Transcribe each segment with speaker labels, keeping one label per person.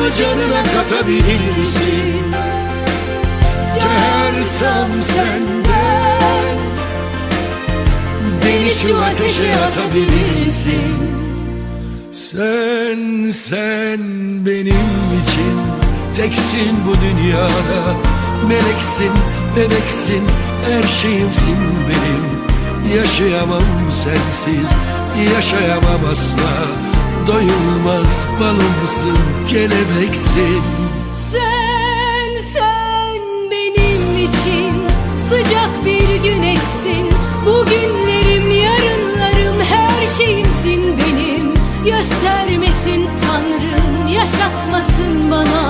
Speaker 1: Canımı canına katabilirsin. Çağırsam senden Beni şu ateşe atabilirsin. Sen, sen benim için Teksin bu dünyada. Meleksin, bebeksin Her şeyimsin benim. Yaşayamam sensiz Yaşayamam asla Doyulmaz balımsın Kelebeksin.
Speaker 2: Sen, sen benim için sıcak bir güneşsin. Bugünlerim, yarınlarım, her şeyimsin benim. Göstermesin Tanrım, yaşatmasın bana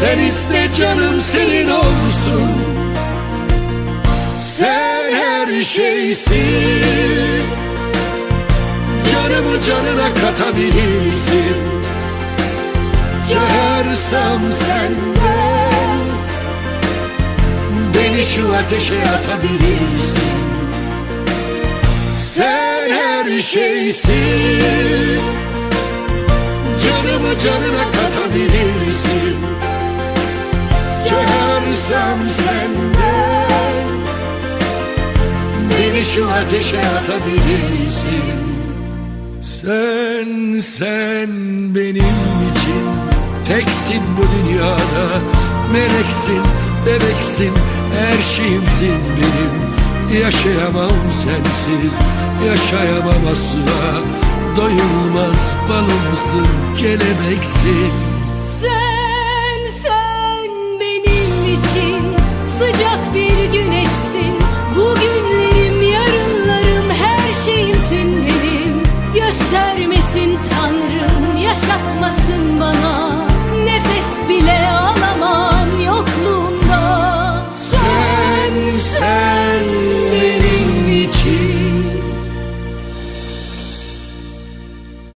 Speaker 1: Sen iste canım senin olsun. Sen her şeysin. Canımı canına katabilirsin. Çağırsam senden Beni şu ateşe atabilirsin. Sen her şeysin. Canımı canına katabilirsin Çağırsam senden. Beni şu ateşe atabilirsin. Sen, sen benim için Teksin bu dünyada. Meleksin, bebeksin Her şeyimsin benim. Yaşayamam sensiz Yaşayamam asla. Doyulmaz balımsın Kelebeksin